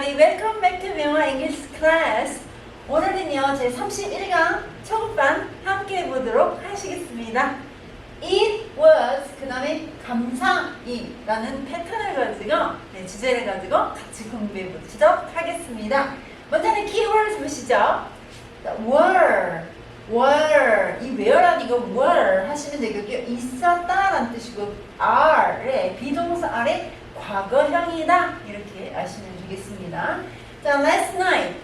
everybody. Welcome back to 명화 English class. 오늘은요, 제 31강 초급반 함께 해보도록 하시겠습니다. It was, 그 다음에 감상이라는 패턴을 가지고, 네, 주제를 가지고 같이 공부해 보도록 하겠습니다. 먼저는 keywords 보시죠. were, were, 이 where라는 이거 were 하시면 되겠고요. 있었다 라는 뜻이고, are의 비동사 아래 과거형이다 이렇게 아시면 되겠습니다. 자, last night.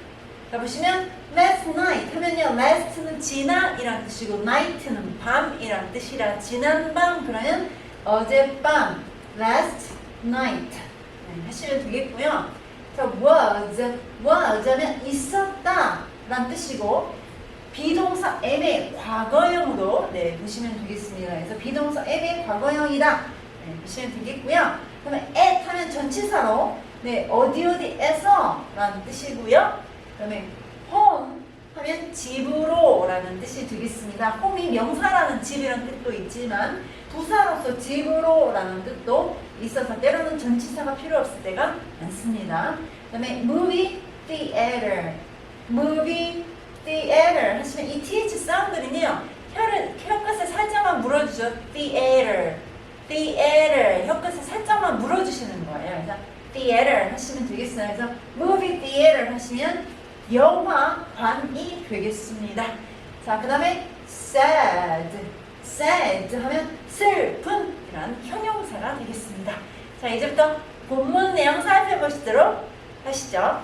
자, 보시면 last night 하면요. last는 지난 이란 뜻이고 night는 밤이란 뜻이라 지난 밤 그러면 어젯밤 last night 네, 하시면 되겠고요. 자, was was 하면 있었다 란 뜻이고 비동사 M의 과거형으로 네, 보시면 되겠습니다. 그래서 비동사 M의 과거형이다 네, 보시면 되겠고요. 그다음에 at 하면 전치사로 네 어디 어디에서 라는 뜻이고요. 그다음에 home 하면 집으로 라는 뜻이 되겠습니다. home이 명사라는 집이라는 뜻도 있지만 부사로서 집으로 라는 뜻도 있어서 때로는 전치사가 필요 없을 때가 많습니다. 그 다음에 movie theater, movie theater 하시면 이 th 사운드는요 혀를 혀끝을 살짝만 물어주죠. theater. Theater 혀끝을 살짝만 물어주시는 거예요. 그래서 theater 하시면 되겠어요. 그래서 movie theater 하시면 영화관이 되겠습니다. 자, 그 다음에 sad, sad 하면 이런 형용사가 되겠습니다. 자, 이제부터 본문 내용 살펴보시도록 하시죠.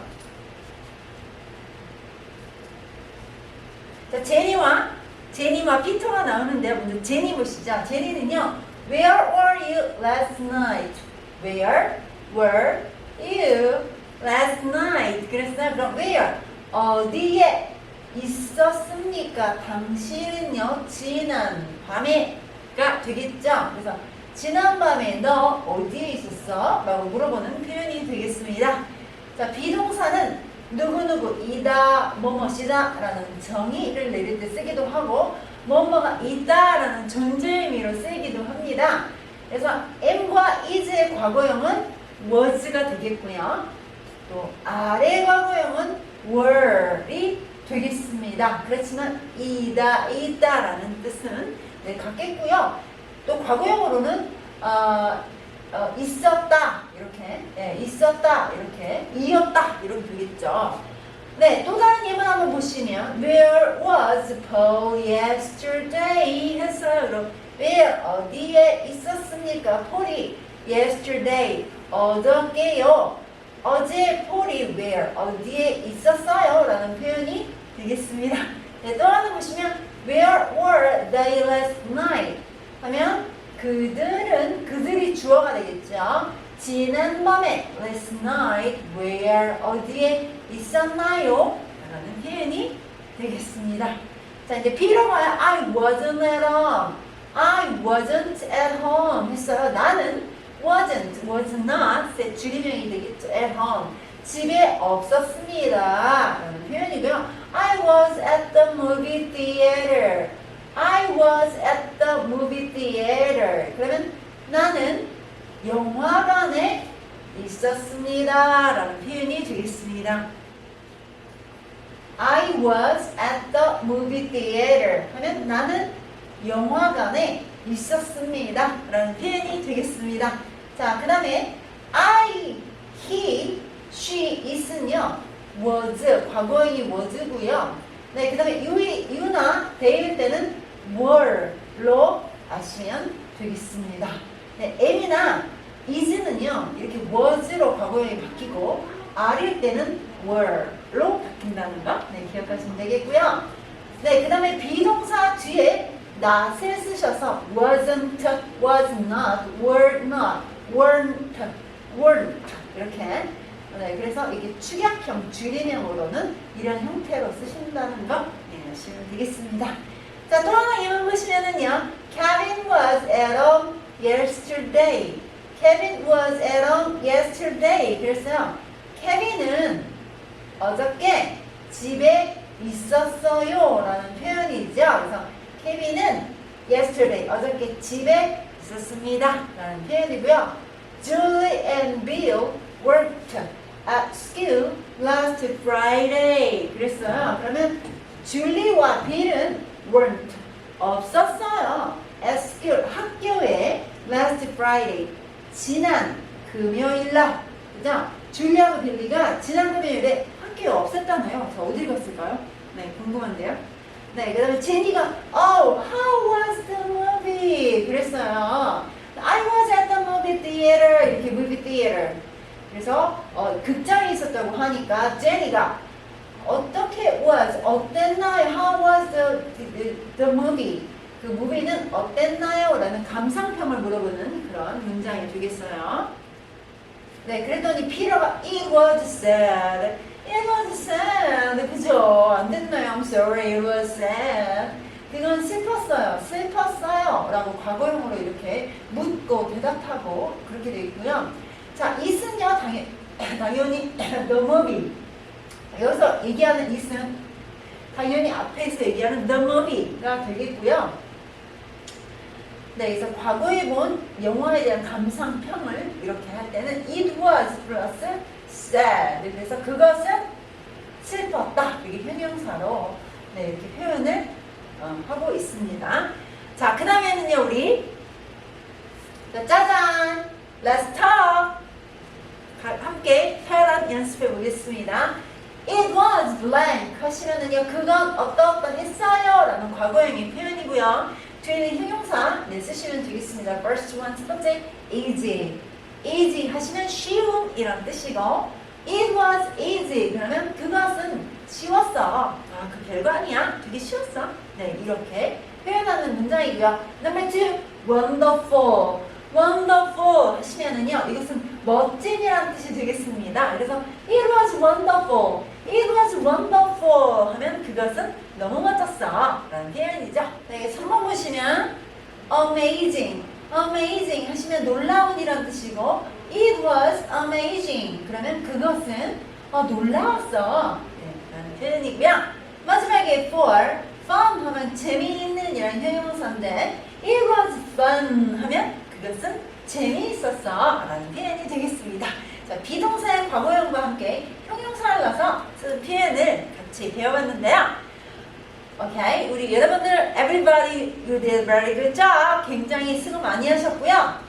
자, 제니와 제니와 피터가 나오는데요. 먼저 제니 보시죠. 제니는요. Where were you last night? Where were you last night? 그랬어요. 그럼 where? 어디에 있었습니까? 당신은요. 지난 밤에가 되겠죠. 그래서 지난 밤에 너 어디에 있었어? 라고 물어보는 표현이 되겠습니다. 자, 비동사는 누구누구 이다 뭐뭐시다 라는 정의를 내릴 때 쓰기도 하고 뭐뭐가 있다라는 존재 의미로 쓰기도 합니다. 그래서 am과 is의 과거형은 was가 되겠고요. 또 아래 과거형은 were이 되겠습니다. 그렇지만 이다, 있다라는 뜻은 네, 같겠고요. 또 과거형으로는 어, 어, 있었다 이렇게 예, 있었다 이렇게 이었다 이렇게 되겠죠. 네, 또 다른 예문 한번 보시면 Where was Paul yesterday? 했어요. 그럼 where 어디에 있었습니까? 폴이 yesterday 어저께요. 어제 폴이 where 어디에 있었어요? 라는 표현이 되겠습니다. 네, 또 하나 보시면 Where were they last night? 하면 그들은 그들이 주어가 되겠죠. 지난밤에 last night where 어디에 있었나요? 라는 표현이 되겠습니다. 자 이제 B로 가요. I wasn't at home. I wasn't at home 했어요. 나는 wasn't, was not 의 줄임명이 되겠죠. at home. 집에 없었습니다. 라는 표현이고요. I was at the movie theater. I was at the movie theater. 그러면 나는 영화관에 있었습니다. 라는 표현이 되겠습니다. Was at the movie theater. 하면 나는 영화관에 있었습니다. 라는 표현이 되겠습니다. 자, 그 다음에 I, he, she, is은요. was, 과거형이 was고요. 네, 그 다음에 you이, you나 they일 때는 were로 아시면 되겠습니다. 네, am이나 is는요. 이렇게 was로 과거형이 바뀌고 are일 때는 were로 바뀐다는 거 네, 기억하시면 되겠고요. 네, 그 다음에 비동사 뒤에 not을 쓰셔서 wasn't, was not, were not, weren't, weren't 이렇게 네, 그래서 이게 축약형 줄임형으로는 이런 형태로 쓰신다는 거 네, 아시면 되겠습니다. 자, 또 하나 예문 보시면은요. Kevin was at home yesterday. Kevin was at home yesterday. 그랬어요. 케빈은 어저께 집에 있었어요. 라는 표현이죠. 그래서 케빈은 yesterday, 어저께 집에 있었습니다. 라는 표현이고요. Julie and Bill worked at school last Friday. 그랬어요. 그러면 줄리와 빌은 weren't 없었어요. at school 학교에 last Friday 지난 금요일 날 그죠? 줄리하고 빌리가 지난 금요일에 학교에 없었잖아요. 자 어디 갔을까요? 네 궁금한데요. 네 그 다음에 제니가 Oh how was the movie? 그랬어요. I was at the movie theater 이렇게 movie theater 그래서 어, 극장에 있었다고 하니까 제니가 어떻게 was 어땠나요? How was the, the, the movie? 그 무비는 어땠나요? 라는 감상평을 물어보는 그런 문장이 되겠어요. 네, 그랬더니 피터가 It was sad. It was sad. 그죠? 안 됐나요? I'm sorry. It was sad. 그건 슬펐어요. 슬펐어요. 라고 과거형으로 이렇게 묻고 대답하고 그렇게 되어 있고요. 자, it은요, 당연, 당연히 the movie. 여기서 얘기하는 it은 당연히 앞에서 얘기하는 the movie가 되겠고요. 네, 그래서 과거에 본 영화에 대한 감상평을 이렇게 할 때는 it was 플러스 sad. 그래서 그것은 슬펐다. 이게 형용사로 네, 이렇게 표현을 어, 하고 있습니다. 자, 그 다음에는요, 우리 자, 짜잔! Let's talk! 가- 함께 표현 연습해 보겠습니다. It was blank 하시면은요, 그건 어떠어떠 했어요 라는 과거형의 표현이고요. 뒤에는 형용사 네, 쓰시면 되겠습니다. First one, 첫 번째, easy. easy 하시면 쉬운 이런 뜻이고, it was easy 그러면 그것은 쉬웠어. 아, 그 별거 아니야. 되게 쉬웠어. 네, 이렇게 표현하는 문장이고요. Number two, wonderful. wonderful 하시면은요, 이것은 멋진이라는 뜻이 되겠습니다. 그래서 it was wonderful. it was wonderful 하면 그것은 너무 멋졌어. 라는 표현이죠. 네, 3번 보시면 amazing. amazing 하시면 놀라운이라는 뜻이고 it was amazing. 그러면 그것은 어, 놀라웠어. 네, 라는 표현이고요. 마지막에 for fun 하면 재미있는 이런 형용사인데 it was fun 하면 그것은 재미있었어 라는 표현이 되겠습니다. 자, 비동사의 과거형과 함께 형용사를 넣어서 쓰는 표현을 같이 배워봤는데요. 오케이, 우리 여러분들 everybody you did very good job. 굉장히 수고 많이 하셨고요.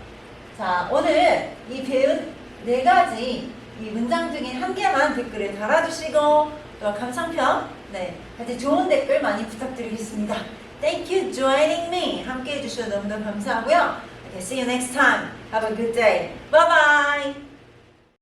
자, 오늘 이 배운 네 가지 이 문장 중에 한 개만 댓글에 달아주시고 또 감상평, 네, 같이 좋은 댓글 많이 부탁드리겠습니다. Thank you joining me. 함께 해주셔서 너무너무 감사하고요. Okay, see you next time. Have a good day. Bye bye.